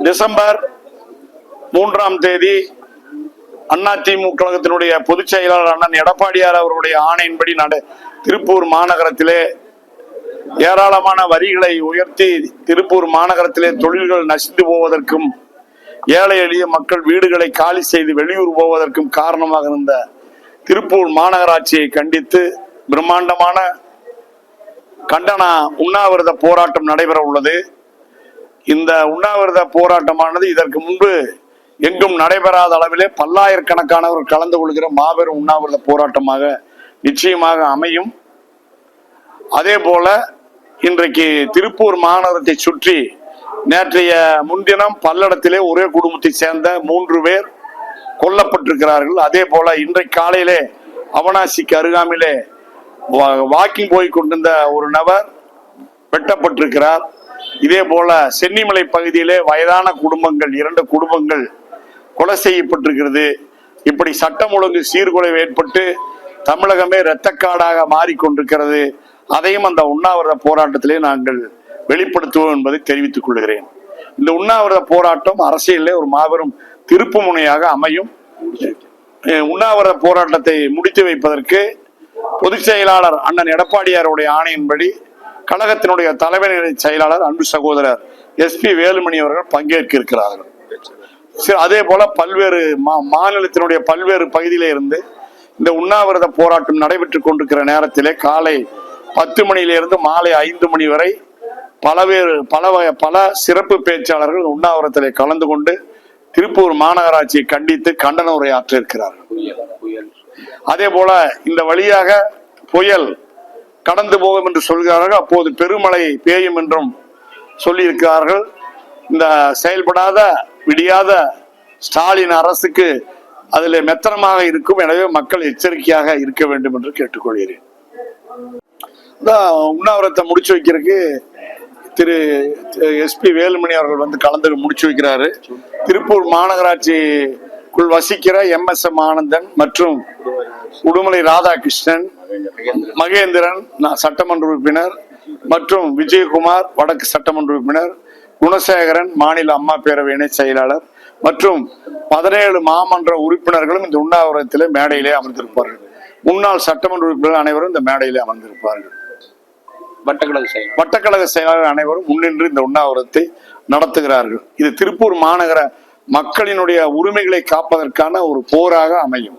December மூன்றாம் தேதி அதிமுக கழகத்தினுடைய பொதுச் செயலாளர் அண்ணன் எடப்பாடியார் அவருடைய ஆணையின்படி நட திருப்பூர் மாநகரத்திலே ஏராளமான வரிகளை உயர்த்தி திருப்பூர் மாநகரத்திலே தொழில்கள் நசிந்து போவதற்கும் ஏழை எளிய மக்கள் வீடுகளை காலி செய்து வெளியூர் போவதற்கும் காரணமாக இருந்த திருப்பூர் மாநகராட்சியை கண்டித்து பிரம்மாண்டமான கண்டன உண்ணாவிரத போராட்டம் நடைபெற உள்ளது இந்த உண்ணாவிரத போராட்டமானது இதற்கு முன்பு எங்கும் நடைபெறாத அளவிலே பல்லாயிரக்கணக்கானவர் கலந்து கொள்கிற மாபெரும் உண்ணாவிரத போராட்டமாக நிச்சயமாக அமையும். அதே போல இன்றைக்கு திருப்பூர் மாநகரத்தை சுற்றி நேற்றைய முன்தினம் பல்லடத்திலே ஒரே குடும்பத்தை சேர்ந்த மூன்று பேர் கொல்லப்பட்டிருக்கிறார்கள். அதே போல இன்றைக்கு காலையிலே அவனாசிக்கு அருகாமையிலே வா- வாக்கிங் போய் கொண்டிருந்த ஒரு நபர் வெட்டப்பட்டிருக்கிறார். இதே போல சென்னிமலை பகுதியிலே வயதான குடும்பங்கள் இரண்டு குடும்பங்கள் கொலை செய்யப்பட்டிருக்கிறது. இப்படி சட்டம் ஒழுங்கு சீர்குலைவு ஏற்பட்டு தமிழகமே இரத்தக்காடாக மாறிக்கொண்டிருக்கிறது. அதையும் அந்த உண்ணாவிரத போராட்டத்திலே நாங்கள் வெளிப்படுத்துவோம் என்பதை தெரிவித்துக் கொள்கிறேன். இந்த உண்ணாவிரத போராட்டம் அரசியலில் ஒரு மாபெரும் திருப்பு முனையாக அமையும். உண்ணாவிரத போராட்டத்தை முடித்து வைப்பதற்கு பொதுச் செயலாளர் அண்ணன் எடப்பாடியாருடைய ஆணையின்படி கழகத்தினுடைய தலைமை செயலாளர் அன்பு சகோதரர் எஸ்பி வேலுமணி அவர்கள் பங்கேற்க இருக்கிறார்கள் சரி, அதே போல பல்வேறு மா- மாநிலத்தினுடைய பல்வேறு பகுதியிலே இருந்து இந்த உண்ணாவிரத போராட்டம் நடைபெற்றுக் கொண்டிருக்கிற நேரத்திலே காலை பத்து மணியிலிருந்து மாலை ஐந்து மணி வரை பலவேறு பல பல சிறப்பு பேச்சாளர்கள் உண்ணாவிரத்திலே கலந்து கொண்டு திருப்பூர் மாநகராட்சியை கண்டித்து கண்டன உரையாற்ற இருக்கிறார்கள் அதே போல இந்த வழியாக புயல் கடந்து போகும் என்று சொல்கிறார்கள். அப்போது பெருமழை பெய்யும் என்றும் சொல்லியிருக்கிறார்கள். இந்த செயல்படாத விடியாத ஸ்டாலின் அரசுக்கு அதில் மெத்தனமாக இருக்கும். எனவே மக்கள் எச்சரிக்கையாக இருக்க வேண்டும் என்று கேட்டுக்கொள்கிறேன். உண்ணாவிரத்தை முடிச்சு வைக்கிறதுக்கு திரு எஸ்பி வேலுமணி அவர்கள் வந்து கலந்து முடிச்சு வைக்கிறாரு. திருப்பூர் மாநகராட்சிக்குள் வசிக்கிற எம் எஸ் எம் ஆனந்தன் மற்றும் உடுமலை ராதாகிருஷ்ணன் மகேந்திரன் சட்டமன்ற உறுப்பினர் மற்றும் விஜயகுமார் வடக்கு சட்டமன்ற உறுப்பினர் குணசேகரன் மாநில அம்மா பேரவை இணை செயலாளர் மற்றும் பதினேழு மாமன்ற உறுப்பினர்களும் இந்த உண்ணாவிரத்திலே மேடையிலே அமர்ந்திருப்பார்கள். முன்னாள் சட்டமன்ற உறுப்பினர்கள் அனைவரும் இந்த மேடையிலே அமர்ந்திருப்பார்கள். வட்டக்கழக செயல் வட்டக்கழக செயலாளர் அனைவரும் முன்னின்று இந்த உண்ணாவிரத்தை நடத்துகிறார்கள். இது திருப்பூர் மாநகர மக்களினுடைய உரிமைகளை காப்பதற்கான ஒரு போராக அமையும்.